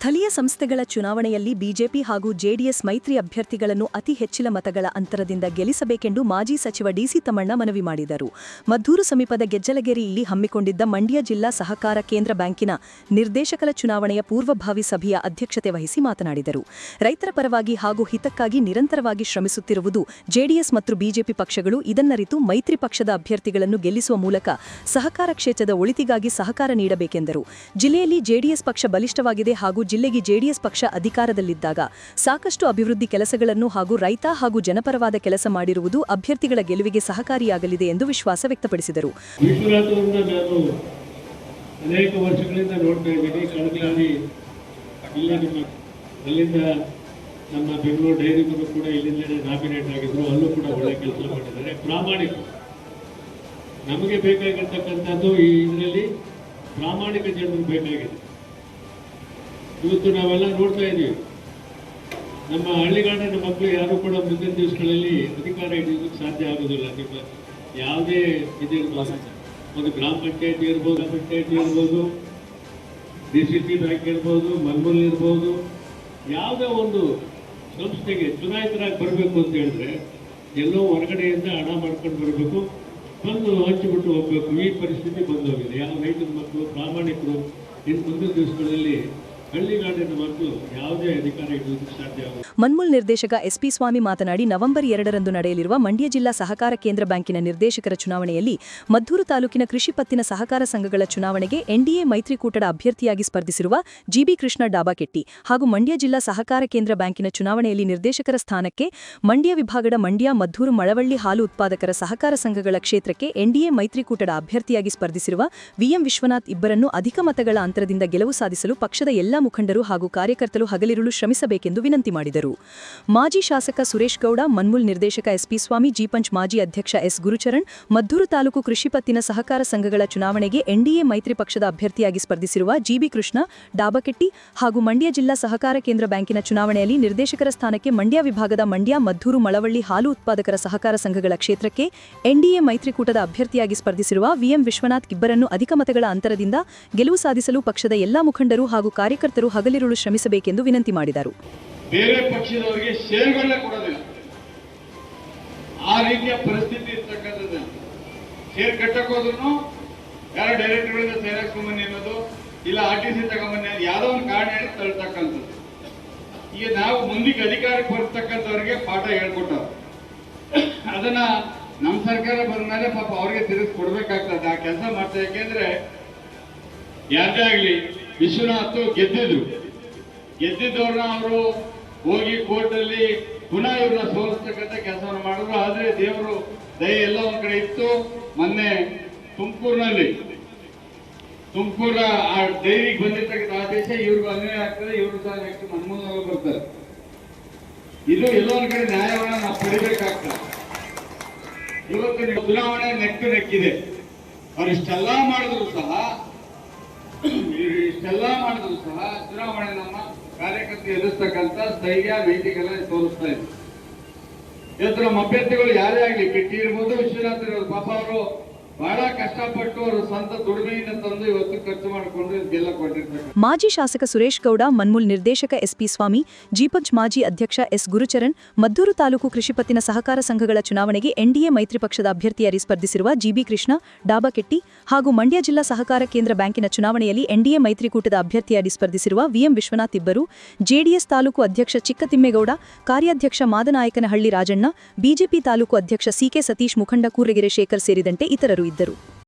ಸ್ಥಳೀಯ ಸಂಸ್ಥೆಗಳ ಚುನಾವಣೆಯಲ್ಲಿ ಬಿಜೆಪಿ ಹಾಗೂ ಜೆಡಿಎಸ್ ಮೈತ್ರಿ ಅಭ್ಯರ್ಥಿಗಳನ್ನು ಅತಿ ಹೆಚ್ಚಿನ ಮತಗಳ ಅಂತರದಿಂದ ಗೆಲ್ಲಿಸಬೇಕೆಂದು ಮಾಜಿ ಸಚಿವ ಡಿಸಿ ತಮ್ಮಣ್ಣ ಮನವಿ ಮಾಡಿದರು. ಮದ್ದೂರು ಸಮೀಪದ ಗೆಜ್ಜಲಗೆರೆಯಲ್ಲಿ ಹಮ್ಮಿಕೊಂಡಿದ್ದ ಮಂಡ್ಯ ಜಿಲ್ಲಾ ಸಹಕಾರ ಕೇಂದ್ರ ಬ್ಯಾಂಕಿನ ನಿರ್ದೇಶಕರ ಚುನಾವಣೆಯ ಪೂರ್ವಭಾವಿ ಸಭೆಯ ಅಧ್ಯಕ್ಷತೆ ವಹಿಸಿ ಮಾತನಾಡಿದರು. ರೈತರ ಪರವಾಗಿ ಹಾಗೂ ಹಿತಕ್ಕಾಗಿ ನಿರಂತರವಾಗಿ ಶ್ರಮಿಸುತ್ತಿರುವುದು ಜೆಡಿಎಸ್ ಮತ್ತು ಬಿಜೆಪಿ ಪಕ್ಷಗಳು. ಇದನ್ನರಿತು ಮೈತ್ರಿ ಪಕ್ಷದ ಅಭ್ಯರ್ಥಿಗಳನ್ನು ಗೆಲ್ಲಿಸುವ ಮೂಲಕ ಸಹಕಾರ ಕ್ಷೇತ್ರದ ಒಳಿತಿಗಾಗಿ ಸಹಕಾರ ನೀಡಬೇಕೆಂದರು. ಜಿಲ್ಲೆಯಲ್ಲಿ ಜೆಡಿಎಸ್ ಪಕ್ಷ ಬಲಿಷ್ಠವಾಗಿದೆ ಹಾಗೂ ಜಿಲ್ಲೆಗೆ ಜೆಡಿಎಸ್ ಪಕ್ಷ ಅಧಿಕಾರದಲ್ಲಿದ್ದಾಗ ಸಾಕಷ್ಟು ಅಭಿವೃದ್ಧಿ ಕೆಲಸಗಳನ್ನು ಹಾಗೂ ರೈತ ಹಾಗೂ ಜನಪರವಾದ ಕೆಲಸ ಮಾಡಿರುವುದು ಅಭ್ಯರ್ಥಿಗಳ ಗೆಲುವಿಗೆ ಸಹಕಾರಿಯಾಗಲಿದೆ ಎಂದು ವಿಶ್ವಾಸ ವ್ಯಕ್ತಪಡಿಸಿದರು. ಅನೇಕ ವರ್ಷಗಳಿಂದ ನೋಡ್ತಾ ಇದ್ದೀನಿ. ಕಳಕಳಿ ಇಲ್ಲೇ ನಿಮ್ಮ, ಅಲ್ಲಿಂದ ನಮ್ಮ ಬೆಂಗಳೂರು ಡೈರಿಗೂ ಕೂಡ ಇಲ್ಲಿಂದಲೇ ನಾಮಿನೇಟ್ ಆಗಿದ್ರು. ಅಲ್ಲೂ ಕೂಡ ಒಳ್ಳೆ ಕೆಲಸ ಮಾಡಿದ್ದಾರೆ. ಪ್ರಾಮಾಣಿಕ. ನಮಗೆ ಬೇಕಾಗಿರ್ತಕ್ಕಂಥದ್ದು ಈ ಇದರಲ್ಲಿ ಪ್ರಾಮಾಣಿಕ ಜನರು ಬೇಕಾಗಿದೆ. ಇವತ್ತು ನಾವೆಲ್ಲ ನೋಡ್ತಾ ಇದ್ದೀವಿ. ನಮ್ಮ ಹಳ್ಳಿಗಾಡಿನ ಮಕ್ಕಳು ಯಾರು ಕೂಡ ಮುಂದಿನ ದಿವಸಗಳಲ್ಲಿ ಅಧಿಕಾರ ಹಿಡಿಯೋದಕ್ಕೆ ಸಾಧ್ಯ ಆಗೋದಿಲ್ಲ. ನಿಮ್ಮ ಯಾವುದೇ ಇದಿರ್ಬೋದು ಒಂದು ಗ್ರಾಮ ಪಂಚಾಯತಿ ಇರ್ಬೋದು ಪಂಚಾಯತಿ ಇರ್ಬೋದು, ಡಿ ಸಿ ಸಿ ಬ್ಯಾಂಕ್ ಇರ್ಬೋದು, ಮಲ್ಮೂಲ್ ಇರ್ಬೋದು, ಯಾವುದೇ ಒಂದು ಸಂಸ್ಥೆಗೆ ಚುನಾಯಿತರಾಗಿ ಬರಬೇಕು ಅಂತ ಹೇಳಿದ್ರೆ ಎಲ್ಲೋ ಹೊರಗಡೆಯಿಂದ ಹಣ ಮಾಡ್ಕೊಂಡು ಬರಬೇಕು. ಬಂದು ಹಂಚಿಬಿಟ್ಟು ಹೋಗ್ಬೇಕು. ಈ ಪರಿಸ್ಥಿತಿ ಬಂದೋಗಿದೆ. ಯಾವ ರೈತರ ಮಕ್ಕಳು, ಪ್ರಾಮಾಣಿಕರು ಇನ್ನು ಮುಂದಿನ ದಿವಸಗಳಲ್ಲಿ ಮನ್ಮೂಲ್ ನಿರ್ದೇಶಕ ಎಸ್ಪಿ ಸ್ವಾಮಿ ಮಾತನಾಡಿ, ನವೆಂಬರ್ ಎರಡರಂದು ನಡೆಯಲಿರುವ ಮಂಡ್ಯ ಜಿಲ್ಲಾ ಸಹಕಾರ ಕೇಂದ್ರ ಬ್ಯಾಂಕಿನ ನಿರ್ದೇಶಕರ ಚುನಾವಣೆಯಲ್ಲಿ ಮದ್ದೂರು ತಾಲೂಕಿನ ಕೃಷಿ ಪತ್ತಿನ ಸಹಕಾರ ಸಂಘಗಳ ಚುನಾವಣೆಗೆ ಎನ್ಡಿಎ ಮೈತ್ರಿಕೂಟದ ಅಭ್ಯರ್ಥಿಯಾಗಿ ಸ್ಪರ್ಧಿಸಿರುವ ಜಿಬಿ ಕೃಷ್ಣ ಡಾಬಾಕೆಟ್ಟಿ ಹಾಗೂ ಮಂಡ್ಯ ಜಿಲ್ಲಾ ಸಹಕಾರ ಕೇಂದ್ರ ಬ್ಯಾಂಕಿನ ಚುನಾವಣೆಯಲ್ಲಿ ನಿರ್ದೇಶಕರ ಸ್ಥಾನಕ್ಕೆ ಮಂಡ್ಯ ವಿಭಾಗದ ಮಂಡ್ಯ, ಮದ್ದೂರು, ಮಳವಳ್ಳಿ ಹಾಲು ಉತ್ಪಾದಕರ ಸಹಕಾರ ಸಂಘಗಳ ಕ್ಷೇತ್ರಕ್ಕೆ ಎನ್ಡಿಎ ಮೈತ್ರಿಕೂಟದ ಅಭ್ಯರ್ಥಿಯಾಗಿ ಸ್ಪರ್ಧಿಸಿರುವ ವಿಎಂ ವಿಶ್ವನಾಥ್ ಇಬ್ಬರನ್ನು ಅಧಿಕ ಮತಗಳ ಅಂತರದಿಂದ ಗೆಲುವು ಸಾಧಿಸಲು ಪಕ್ಷದ ಎಲ್ಲಾ ಮುಖಂಡರು ಹಾಗೂ ಕಾರ್ಯಕರ್ತರು ಹಗಲಿರುಳು ಶ್ರಮಿಸಬೇಕೆಂದು ವಿನಂತಿ ಮಾಡಿದರು. ಮಾಜಿ ಶಾಸಕ ಸುರೇಶ್ ಗೌಡ, ಮನ್ಮೂಲ್ ನಿರ್ದೇಶಕ ಎಸ್ಪಿ ಸ್ವಾಮಿ, ಜಿಪಂಚ್ ಮಾಜಿ ಅಧ್ಯಕ್ಷ ಎಸ್ ಗುರುಚರಣ್ ಮದ್ದೂರು ತಾಲೂಕು ಕೃಷಿ ಪತ್ತಿನ ಸಹಕಾರ ಸಂಘಗಳ ಚುನಾವಣೆಗೆ ಎನ್ಡಿಎ ಮೈತ್ರಿ ಪಕ್ಷದ ಅಭ್ಯರ್ಥಿಯಾಗಿ ಸ್ಪರ್ಧಿಸಿರುವ ಜಿಬಿ ಕೃಷ್ಣ, ಡಾಬಕೆಟ್ಟಿ ಹಾಗೂ ಮಂಡ್ಯ ಜಿಲ್ಲಾ ಸಹಕಾರ ಕೇಂದ್ರ ಬ್ಯಾಂಕಿನ ಚುನಾವಣೆಯಲ್ಲಿ ನಿರ್ದೇಶಕರ ಸ್ಥಾನಕ್ಕೆ ಮಂಡ್ಯ ವಿಭಾಗದ ಮಂಡ್ಯ, ಮದ್ದೂರು, ಮಳವಳ್ಳಿ ಹಾಲು ಉತ್ಪಾದಕರ ಸಹಕಾರ ಸಂಘಗಳ ಕ್ಷೇತ್ರಕ್ಕೆ ಎನ್ಡಿಎ ಮೈತ್ರಿಕೂಟದ ಅಭ್ಯರ್ಥಿಯಾಗಿ ಸ್ಪರ್ಧಿಸಿರುವ ವಿಎಂ ವಿಶ್ವನಾಥ್ ಇಬ್ಬರನ್ನು ಅಧಿಕ ಮತಗಳ ಅಂತರದಿಂದ ಗೆಲುವು ಸಾಧಿಸಲು ಪಕ್ಷದ ಎಲ್ಲಾ ಮುಖಂಡರು ಹಾಗೂ ಕಾರ್ಯಕರ್ತರು ಹಗಲಿರುಳು ಶ್ರಮಿಸಬೇಕೆಂದು ವಿನಂತಿ ಮಾಡಿದರು. ಬೇರೆ ಪಕ್ಷದವರಿಗೆ ಷೇರುಗಳನ್ನ ಕೊಡೋದಿಲ್ಲ. ಆ ರೀತಿಯ ಪರಿಸ್ಥಿತಿ ಇರ್ತಕ್ಕಂಥದ್ದು. ಶೇರ್ ಕಟ್ಟಕ್ ಹೋದ್ರು ಯಾರೋ ಡೈರೆಕ್ಟರ್ಗಳಿಂದ ಶೇರ್ ಹಾಕ್ಸ್ಕೊಂಬನ್ನಿ ಅನ್ನೋದು, ಇಲ್ಲ ಆರ್ ಟಿ ಸಿ ತಗೊಂಬನ್ನಿ ಯಾವುದೋ ಒಂದು ಕಾರಣ ಹೇಳಿ ತಳ್ತಕ್ಕಂಥದ್ದು. ಈಗ ನಾವು ಮುಂದಿಗೆ ಅಧಿಕಾರಕ್ಕೆ ಬರ್ತಕ್ಕಂಥವ್ರಿಗೆ ಪಾಠ ಹೇಳ್ಕೊಟ್ಟವ್ರು. ಅದನ್ನ ನಮ್ಮ ಸರ್ಕಾರ ಬಂದ ಮೇಲೆ ಪಾಪ ಅವ್ರಿಗೆ ತಿರುಗಿ ಕೊಡ್ಬೇಕಾಗ್ತದೆ. ಆ ಕೆಲಸ ಮಾಡ್ತಾ ಯಾಕೆಂದ್ರೆ ಯಾರದೇ ಆಗ್ಲಿ ವಿಶ್ವನಾಥ್ ಗೆದ್ದಿದ್ರು. ಗೆದ್ದಿದ್ದವ್ರನ್ನ ಅವರು ಹೋಗಿ ಕೋರ್ಟಲ್ಲಿ ಪುನಃ ಇವ್ರನ್ನ ಸೋಲಿಸ್ತಕ್ಕಂಥ ಕೆಲಸವನ್ನು ಮಾಡಿದ್ರು. ಆದರೆ ದೇವರು ದಯ ಎಲ್ಲ ಒಂದ್ ಕಡೆ ಇತ್ತು. ಮೊನ್ನೆ ತುಮಕೂರಿನಲ್ಲಿ, ತುಮಕೂರ ಆ ಡೈರಿಗೆ ಬಂದಿರ್ತಕ್ಕಂಥ ಆದೇಶ ಇವ್ರಿಗೂ ಅನ್ವಯ ಆಗ್ತದೆ. ಇವರು ಸಹ ನೆಕ್ಸ್ಟ್ ಮನ್ಮೂಲವಾಗಿ ಬರ್ತಾರೆ. ಇದು ಎಲ್ಲೋ ಒಂದ್ ಕಡೆ ನ್ಯಾಯವನ್ನ ನಾವು ಪಡಿಬೇಕಾಗ್ತದೆ. ಇವತ್ತು ನೀವು ಚುನಾವಣೆ ನೆಕ್ಕು ನೆಕ್ಕಿದೆ. ಅವ್ರು ಇಷ್ಟೆಲ್ಲ ಮಾಡಿದ್ರು ಸಹ ಇಷ್ಟೆಲ್ಲ ಮಾಡಿದ್ರು ಸಹ ಚುನಾವಣೆ ನಮ್ಮ ಕಾರ್ಯಕರ್ತ ಎದುರಿಸ್ತಕ್ಕಂಥ ಸ್ಥೈರ್ಯ ನೈತಿಕತೆ ತೋರಿಸ್ತಾ ಇದೆ. ಇವತ್ತು ನಮ್ಮ ಅಭ್ಯರ್ಥಿಗಳು ಯಾರೇ ಆಗಲಿ ಕಿಟ್ಟಿ ಇರ್ಬೋದು, ವಿಶ್ವನಾಥ್ ಇರ್ಬೋದು, ಪಾಪ ಅವರು ಬಹಳ ಕಷ್ಟಪಟ್ಟು ಅವರು ಸ್ವಂತ ತಂದು ಇವತ್ತು ಖರ್ಚು ಮಾಡಿಕೊಂಡು ಗೆಲ್ಲ ಕೊಟ್ಟಿರ್ತಾರೆ ಮಾಜಿ ಶಾಸಕ ಸುರೇಶ್ ಗೌಡ, ಮನ್ಮೂಲ್ ನಿರ್ದೇಶಕ ಎಸ್ಪಿ ಸ್ವಾಮಿ, ಜಿಪಂಚ್ ಮಾಜಿ ಅಧ್ಯಕ್ಷ ಎಸ್ ಗುರುಚರಣ್, ಮದ್ದೂರು ತಾಲೂಕು ಕೃಷಿ ಪತ್ತಿನ ಸಹಕಾರ ಸಂಘಗಳ ಚುನಾವಣೆಗೆ ಎನ್ಡಿಎ ಮೈತ್ರಿ ಪಕ್ಷದ ಅಭ್ಯರ್ಥಿಯಾಗಿ ಸ್ಪರ್ಧಿಸಿರುವ ಜಿಬಿ ಕೃಷ್ಣ, ಡಾಬಕೆಟ್ಟಿ ಹಾಗೂ ಮಂಡ್ಯ ಜಿಲ್ಲಾ ಸಹಕಾರ ಕೇಂದ್ರ ಬ್ಯಾಂಕಿನ ಚುನಾವಣೆಯಲ್ಲಿ ಎನ್ಡಿಎ ಮೈತ್ರಿಕೂಟದ ಅಭ್ಯರ್ಥಿಯಾಗಿ ಸ್ಪರ್ಧಿಸಿರುವ ವಿಎಂ ವಿಶ್ವನಾಥ್ ಇಬ್ಬರು ಜೆಡಿಎಸ್ ತಾಲೂಕು ಅಧ್ಯಕ್ಷ ಚಿಕ್ಕತಿಮ್ಮೇಗೌಡ, ಕಾರ್ಯಾಧ್ಯಕ್ಷ ಮಾದನಾಯಕನಹಳ್ಳಿ ರಾಜಣ್ಣ ಬಿಜೆಪಿ ತಾಲೂಕು ಅಧ್ಯಕ್ಷ ಸಿಕೆ ಸತೀಶ್ ಮುಖಂಡ ಕೂರಗೆರೆ ಶೇಖರ್ ಸೇರಿದಂತೆ ಇತರರು ಇದ್ದರು.